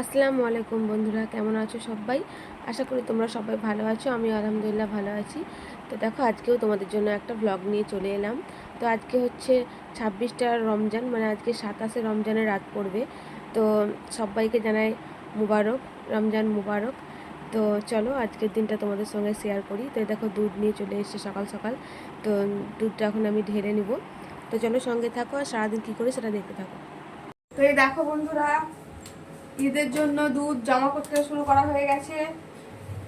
আসসালামু আলাইকুম বন্ধুরা, কেমন আছো সবাই? আশা করি তোমরা সবাই ভালো আছো আমি আলহামদুলিল্লাহ ভালো আছি। তো দেখো, আজকেও তোমাদের জন্য একটা ব্লগ নিয়ে চলে এলাম। তো আজকে হচ্ছে ছাব্বিশটা রমজান মানে আজকে সাতাশে রমজানের রাত পড়বে। তো সবাইকে জানাই মুবারক, রমজান মুবারক। তো চলো, আজকের দিনটা তোমাদের সঙ্গে শেয়ার করি। তো দেখো, দুধ নিয়ে চলে এসেছে সকাল সকাল। তো দুধটা এখন আমি ঢেলে নিব। তো চলো সঙ্গে থাকো, আর সারাদিন কী করে সেটা দেখতে থাকো। তো এই দেখো বন্ধুরা ঈদের জন্য দুধ জমা করতে শুরু করা হয়ে গেছে।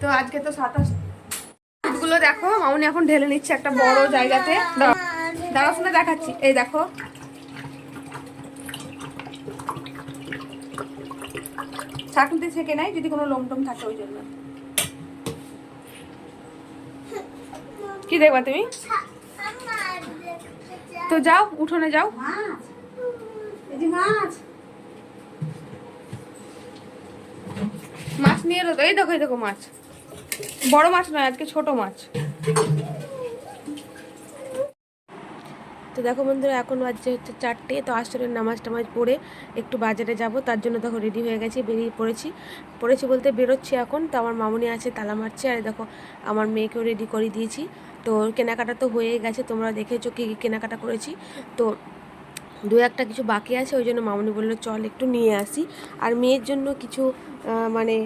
তো আজকে তো সাতাশ দুধগুলো দেখো, মামুনি এখন ঢেলে নিচ্ছে একটা বড় জায়গাতে। দাঁড়াও শুনে দেখাচ্ছি। এই দেখো। ছাঁকনিতে ছেঁকে নাই, যদি কোনো লোমটম থাকে ওই জন্য। কি দেখবা তুমি? তো যাও, উঠোনে যাও। মাছ। মাছ নিয়ে এলো তো? এই দেখো এই দেখো মাছ। বড় মাছ নয়, আজকে ছোট মাছ। তো দেখো বন্ধুরা, এখন বাজছে হচ্ছে চারটে, তো আসরের নামাজ টামাজ পড়ে একটু বাজারে যাব। তার জন্য দেখো রেডি হয়ে গেছি, বেরিয়ে পড়েছি। পড়েছি বলতে বেরোচ্ছি এখন, তো আমার মামুনি আছে, তালা মারছে। আর দেখো, আমার মেয়েকেও রেডি করে দিয়েছি। তো কেনাকাটা তো হয়ে গেছে, তোমরা দেখেছ কী কী কেনাকাটা করেছি। তো দু একটা কিছু বাকি আছে, ওই জন্য মামনি বলল, চল একটু নিয়ে আসি। আর মেয়ের জন্য কিছু মানে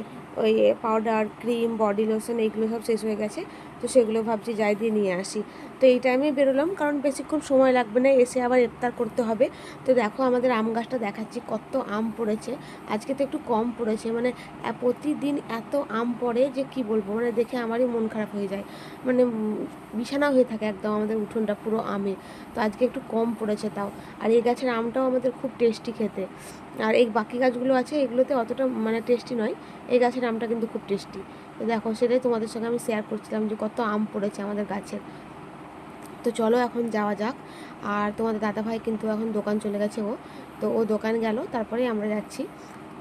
ওই পাউডার ক্রিম বডি লোশন এইগুলো সব শেষ হয়ে গেছে। তো সেগুলো ভাবছি যাই দিয়ে নিয়ে আসি। তো এই টাইমে বেরোলাম, কারণ বেশিক্ষণ সময় লাগবে না, এসে আবার ইফতার করতে হবে। তো দেখো আমাদের আম গাছটা দেখাচ্ছি, কত আম পড়েছে। আজকে তো একটু কম পড়েছে মানে প্রতিদিন এত আম পড়ে যে কি বলব মানে দেখে আমারই মন খারাপ হয়ে যায়। মানে বিছানা হয়ে থাকে একদম আমাদের উঠোনটা পুরো আমে। তো আজকে একটু কম পড়েছে তাও। আর এই গাছের আমটাও আমাদের খুব টেস্টি খেতে। আর এই বাকি গাছগুলো আছে, এগুলোতে অতটা মানে টেস্টি নয়। এই গাছের আমটা কিন্তু খুব টেস্টি তো দেখো, সেটাই তোমাদের সঙ্গে আমি শেয়ার করছিলাম যে কত আম পড়েছে আমাদের গাছের। তো চলো এখন যাওয়া যাক। আর তোমাদের দাদাভাই কিন্তু এখন দোকান চলে গেছে ও তো ও দোকান গেল তারপরে আমরা যাচ্ছি।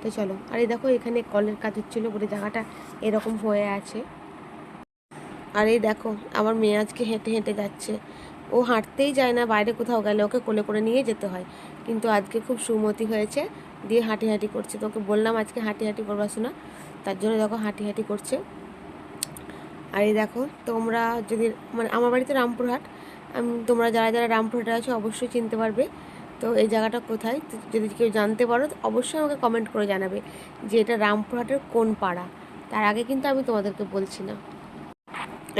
তো চলো, আর এই দেখো, এখানে কলের কাজ হচ্ছিল বলে জায়গাটা এরকম হয়ে আছে। আর এই দেখো, আমার মেয়ে আজকে হেঁটে হেঁটে যাচ্ছে। ও হাঁটতেই যায় না, বাইরে কোথাও গেলে ওকে কোলে করে নিয়ে যেতে হয়। কিন্তু আজকে খুব সুমতি হয়েছে, দিয়ে হাঁটি হাঁটি করছে। তো ওকে বললাম আজকে হাঁটি হাঁটি করবা শোনা। তার জন্য দেখো হাঁটি হাঁটি করছে। আর এই দেখো, তোমরা যদি মানে আমার বাড়িতে রামপুরহাট, আমি তোমরা যারা যারা রামপুরহাটে আছো অবশ্যই চিনতে পারবে। তো এই জায়গাটা কোথায়? যদি কেউ জানতে পারো অবশ্যই আমাকে কমেন্ট করে জানাবে যে এটা রামপুরহাটের কোন পাড়া। তার আগে কিন্তু আমি তোমাদেরকে বলছি না।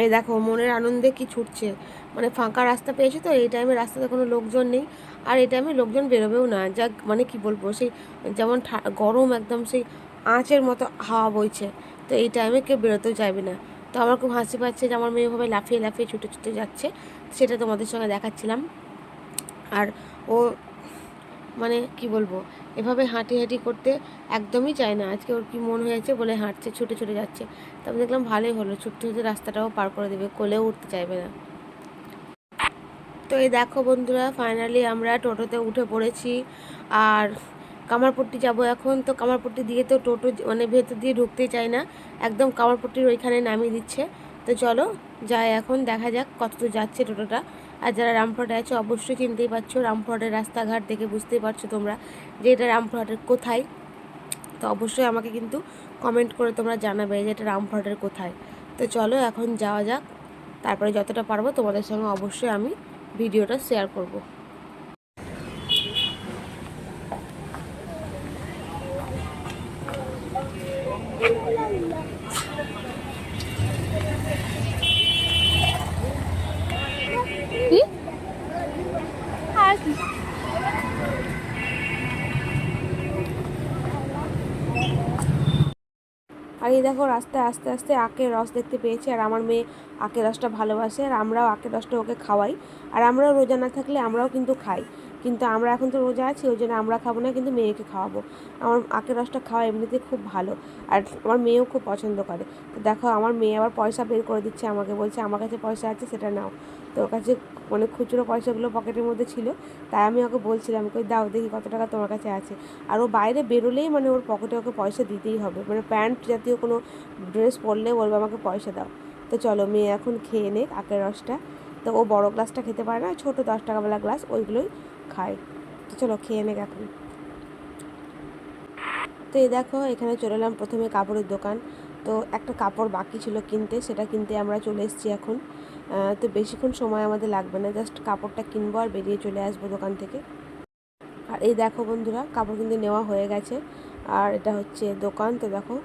এই দেখো, মনের আনন্দে কি ছুটছে। মানে ফাঁকা রাস্তা পেয়েছে তো, এই টাইমে রাস্তাতে কোনো লোকজন নেই। আর এই টাইমে লোকজন বেরোবেও না। যা মানে কি বলব, সেই যেমন গরম একদম সেই আঁচের মতো হাওয়া বইছে। তো এই টাইমে কেউ বেরোতেও চাইবে না। তো আমার খুব হাসি পাচ্ছে যে আমার মেয়েভাবে লাফিয়ে লাফিয়ে ছুটে ছুটে যাচ্ছে। সেটা তোমাদের সঙ্গে দেখাচ্ছিলাম। আর ও মানে কি বলব, এভাবে হাঁটি হাঁটি করতে একদমই চায় না। আজকে ওর কি মন হয়েছে বলে হাঁটছে, ছুটে ছুটে যাচ্ছে। তো আমি দেখলাম ভালোই হলো, ছুটতে ছুটে রাস্তাটাও পার করে দেবে, কোলেও উঠতে চাইবে না। তো এই দেখো বন্ধুরা ফাইনালি আমরা টোটোতে উঠে পড়েছি। আর কামারপট্টি যাব এখন, তো কামারপট্টি দিয়ে তো টোটো মানে ভেতর দিয়ে ঢুকতে চায় না। একদম কামারপট্টির ওইখানে নামিয়ে দিচ্ছে। তো চলো, যাই এখন, দেখা যাক কত দূর যাচ্ছে টোটোটা। আর যারা রামপুরহাটে আছে, অবশ্যই চিনতেই পারছ, রামপুরহাটের রাস্তাঘাট দেখে বুঝতেই পারছ তোমরা যে এটা রামপুরহাটের কোথায়। তো অবশ্যই আমাকে কিন্তু কমেন্ট করে তোমরা জানাবে যে এটা রামপুরহাটের কোথায়। তো চলো, এখন যাওয়া যাক। তারপরে যতটা পারব তোমাদের সঙ্গে অবশ্যই আমি ভিডিওটা শেয়ার করব। আর এই দেখো রাস্তায় আস্তে আস্তে আখের রস দেখতে পেয়েছি, আর আমার মেয়ে আখের রসটা ভালোবাসে, আর আমরাও আখের রসটা ওকে খাওয়াই, আর আমরাও রোজা না থাকলে আমরাও কিন্তু খাই। কিন্তু আমরা এখন তো রোজা আছি, ওই জন্য আমরা খাব না, কিন্তু মেয়েকে খাওয়াবো। আমার আখের রসটা খাওয়া এমনিতে খুব ভালো, আর আমার মেয়েও খুব পছন্দ করে। তো দেখো, আমার মেয়ে আবার পয়সা বের করে দিচ্ছে আমাকে, বলছে আমার কাছে পয়সা আছে, সেটা নাও। তো ওর কাছে মানে খুচরো পয়সাগুলো পকেটের মধ্যে ছিল, তাই আমি ওকে বলছিলাম, কই দাও দেখি কত টাকা তোমার কাছে আছে। আর ও বাইরে বেরোলেই মানে ওর পকেটে ওকে পয়সা দিতেই হবে মানে প্যান্ট জাতীয় কোনো ড্রেস পরলে বলবে আমাকে পয়সা দাও। তো চলো, মেয়ে এখন খেয়ে নে আখের রসটা। তো ও বড় গ্লাসটা খেতে পারে না ছোটো দশ টাকাওয়ালা গ্লাস, ওইগুলোই খায়। তো চলো খেয়ে নে এখন। তো এই দেখো, এখানে চলে এলাম প্রথমে কাপড়ের দোকান। তো একটা কাপড় বাকি ছিল কিনতে, সেটা কিনতে আমরা চলে এসেছি এখন। তো বেশিক্ষণ সময় আমাদের লাগবে না, জাস্ট কাপড়টা কিনবো আর বেরিয়ে চলে আসব দোকান থেকে। আর এই দেখো বন্ধুরা, কাপড় কিন্তু নেওয়া হয়ে গেছে। আর এটা হচ্ছে দোকান, তো দেখো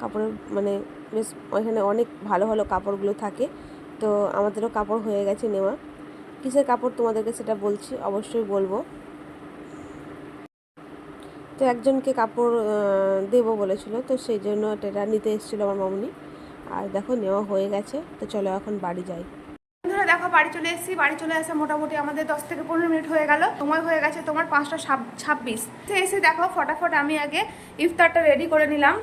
কাপড়ের মানে বেশ, ওইখানে অনেক ভালো ভালো কাপড়গুলো থাকে। তো আমাদেরও কাপড় হয়ে গেছে নেওয়া। কিসের কাপড় তোমাদেরকে সেটা বলছি, অবশ্যই বলব। তো একজনকে কাপড় দেবো বলেছিল, তো সেই জন্য এটা নিতে এসেছিল আমার মামুনি। আর দেখো নেওয়া হয়ে গেছে, তো চলো এখন বাড়ি যাই। বন্ধুরা, দেখো বাড়ি চলে এসেছি, বাড়ি চলে আসা মোটামুটি আমাদের দশ থেকে পনেরো মিনিট হয়ে গেল, সময় হয়ে গেছে তোমার পাঁচটা ছাব্বিশ। এসে দেখো, ফটাফট আমি আগে ইফতারটা রেডি করে নিলাম।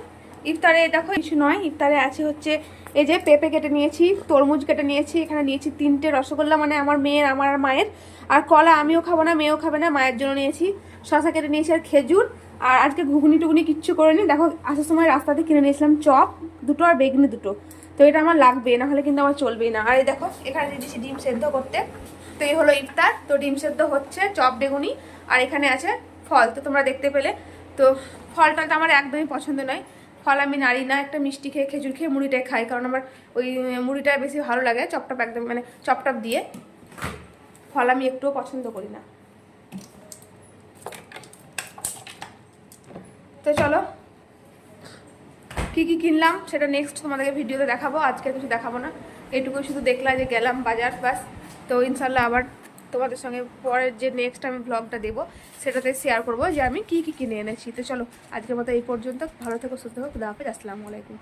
ইফতারে দেখো কিছু নয়, ইফতারে আছে হচ্ছে এই যে পেঁপে কেটে নিয়েছি, তরমুজ কেটে নিয়েছি, এখানে নিয়েছি তিনটে রসগোল্লা মানে আমার মেয়ের, আমার আর মায়ের। আর কলা আমিও খাব না, মেয়েও খাবে না, মায়ের জন্য নিয়েছি। শশা কেটে নিয়েছি আর খেজুর। আর আজকে ঘুগনি টুগুনি কিচ্ছু করিনি। দেখো, আসার সময় রাস্তাতে কিনে নিয়েছিলাম চপ, দুটো আর বেগনি দুটো। তো এটা আমার লাগবে, না হলে কিন্তু আমার চলবেই না। আর এই দেখো, এখানে দিয়ে দিচ্ছি ডিম সেদ্ধ করতে। তো এই হলো ইফতার। তো ডিম সেদ্ধ হচ্ছে, চপ, বেগুনি, আর এখানে আছে ফল। তো তোমরা দেখতে পেলে। তো ফলটা তো আমার একদমই পছন্দ নয়। ফল আমি নাড়ি না, একটা মিষ্টি খেয়ে খেজুর খেয়ে মুড়িটাই খাই, কারণ আমার ওই মুড়িটা বেশি ভালো লাগে, চপটপ একদম মানে চপটপ দিয়ে ফল আমি একটুও পছন্দ করি না। তো চলো, কি কি কিনলাম সেটা নেক্সট তোমাদেরকে ভিডিওতে দেখাবো, আজকে কিছু দেখাবো না। এটুকু শুধু দেখলাম যে গেলাম বাজার বাস তো ইনশাল্লাহ আবার তোমাদের সঙ্গে পরের যে নেক্সট আমি ব্লগটা দেবো, সেটাতে শেয়ার করব যে আমি কী কী কিনে এনেছি। তো চলো, আজকের মতো এই পর্যন্ত। ভালো থেকো, সুস্থ হোক খুদা হাফেজ, আসসালামু আলাইকুম।